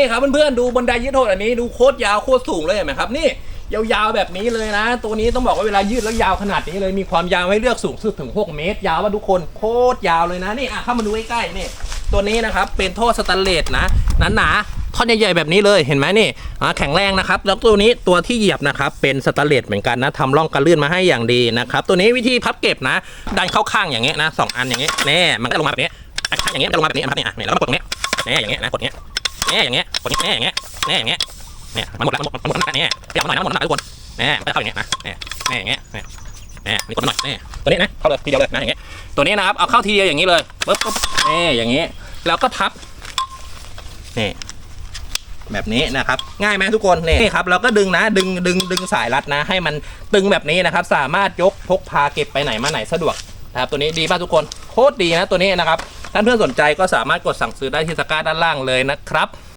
นี่ครับเพื่อนๆดูบันไดยืดโหดอันนี้ดูโคตรยาวโคตรสูงเลยเห็นไหมครับนี่ยาวๆแบบนี้เลยนะ ตัวนี้ต้องบอกว่าเวลายืดแล้วยาวขนาดนี้เลยมีความยาวให้เลือกสูงสุดถึง 6 เมตร ยาวว่าทุกคนโคตรยาวเลยนะนี่อะเข้ามาดูใกล้ๆนี่ตัวนี้นะครับเป็นท่อสแตนเลสนะหนาๆท่อนใหญ่ๆแบบนี้เลยเห็นไหมนี่อะแข็งแรงนะครับแล้วตัวนี้ตัวที่เหยียบนะครับเป็นสแตนเลสเหมือนกันนะทำร่องกันลื่นมาให้อย่างดีนะครับตัวนี้วิธีพับเก็บนะดันเข้าข้างอย่างเงี้ยนะสองอันอย่างเงี้ยแน่มันก็จะลงมาแบบนี้อะอย่างเงี้ยจะลงมาแบบนี้นะครับนี่อะแล้วก็มากดตรงเนี้ยแน่อย่างเงี้ยนะกดเงี้ย แน่อย่างเงี้ยกดนี้แน่อย่างเงี้ยแน่อย่างเงี้ยเนี่ยมันหมดแล้วมันหมดมันหมดแล้วเนี่ยเดี๋ยวหน่อยนะมันหมดแล้วทุกคนแน่มันเข้าอย่างเงี้ยนะแน่แน่อย่างเงี้ยแน่แน่นี่กดหน่อยแน่ตัวนี้นะเข้าเลยทีเดียวเลยนะอย่างเงี้ยตัวนี้นะครับเอาเข้าทีเดียวอย่างนี้เลยปึ๊บปึ๊บแน่อย่างเงี้ยแล้วก็พับนี่แบบนี้นะครับ ง่ายไหมทุกคนนี่ครับเราก็ดึงนะดึงดึงดึงสายรัดนะ ให้มันตึงแบบนี้นะครับ สามารถยกพกพาเก็บไปไหนมาไหนสะดวกนะครับตัวนี้ดีมากทุกคนโคตรดีนะตัวนี้นะครับ ท่านเพื่อนสนใจก็สามารถกดสั่งซื้อได้ที่สก้าด้านล่างเลยนะครับ